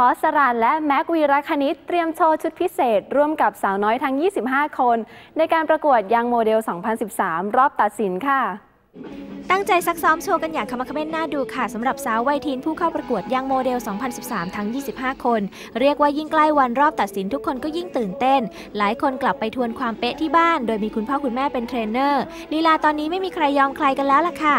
พอสรันและแม็กวีรคณิตเตรียมโชว์ชุดพิเศษ ร่วมกับสาวน้อยทั้ง 25 คน ในการประกวดยังโมเดล 2013 รอบตัดสินค่ะตั้งใจซักซ้อมโชว์กันอย่างขมักขม้นน่าดูค่ะสำหรับสาววัยทีนผู้เข้าประกวดยังโมเดล 2013 ทั้ง 25 คน เรียกว่ายิ่งใกล้วันรอบตัดสินทุกคนก็ยิ่งตื่นเต้น หลายคนกลับไปทวนความเป๊ะที่บ้าน โดยมีคุณพ่อคุณแม่เป็นเทรนเนอร์ลีลาตอนนี้ไม่มีใครยอมใครกันแล้วล่ะค่ะ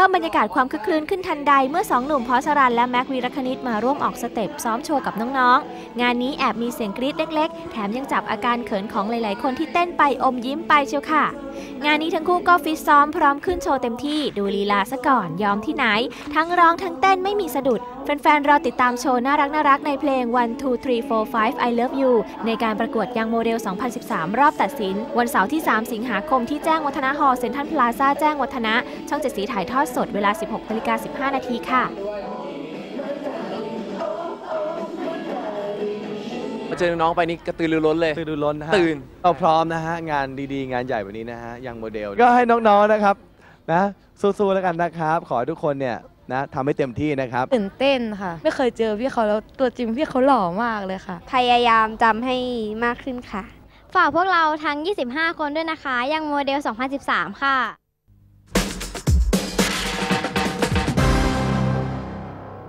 พิ่มบรรยากาศความคึกคืนขึ้นทันใดเมื่อสองหนุ่มพอสรันและแม็กวีรคณิตมาร่วมออกสเต็ปซ้อมโชว์กับน้องๆ งานนี้แอบมีเสียงกรี๊ดเล็กๆ แถมยังจับอาการเขินของหลายๆ คนที่เต้นไปอมยิ้มไปเชียวค่ะ งานนี้ทั้งคู่ก็ฟิตซ้อมพร้อมขึ้นโชว์เต็มที่ดูลีลาซะก่อนยอมที่ไหน ทั้งร้องทั้งเต้นไม่มีสะดุด แฟนๆ รอติดตามโชว์น่ารักน่ารักในเพลง one two three four five I love you ในการประกวดยังโมเดล 2013 รอบตัดสิน วันเสาร์ที่ 3 สิงหาคมที่แจ้งวัฒนะฮอลล์เซ็นทรัลพลาซ่าแจ้งวัฒนะ ช่องเจ็ดสีถ่ายทอดสดเวลา 16นาฬิกา15 นาทีค่ะ มาเจอน้องๆไปนี่กระตือรือร้นเลย ตื่นดูล้นนะฮะตื่น เราพร้อมนะฮะ งานดีๆ งานใหญ่แบบนี้นะฮะ ยังโมเดล ก็ให้น้องๆนะครับนะสู้ๆแล้วกันนะครับ ขอให้ทุกคนเนี่ยนะทำให้เต็มที่นะครับ ตื่นเต้นค่ะ ไม่เคยเจอพี่เขาแล้วตัวจริงพี่เขาหล่อมากเลยค่ะ พยายามจำให้มากขึ้นค่ะ ฝากพวกเราทั้ง 25 คนด้วยนะคะ ยังโมเดล 2013 ค่ะ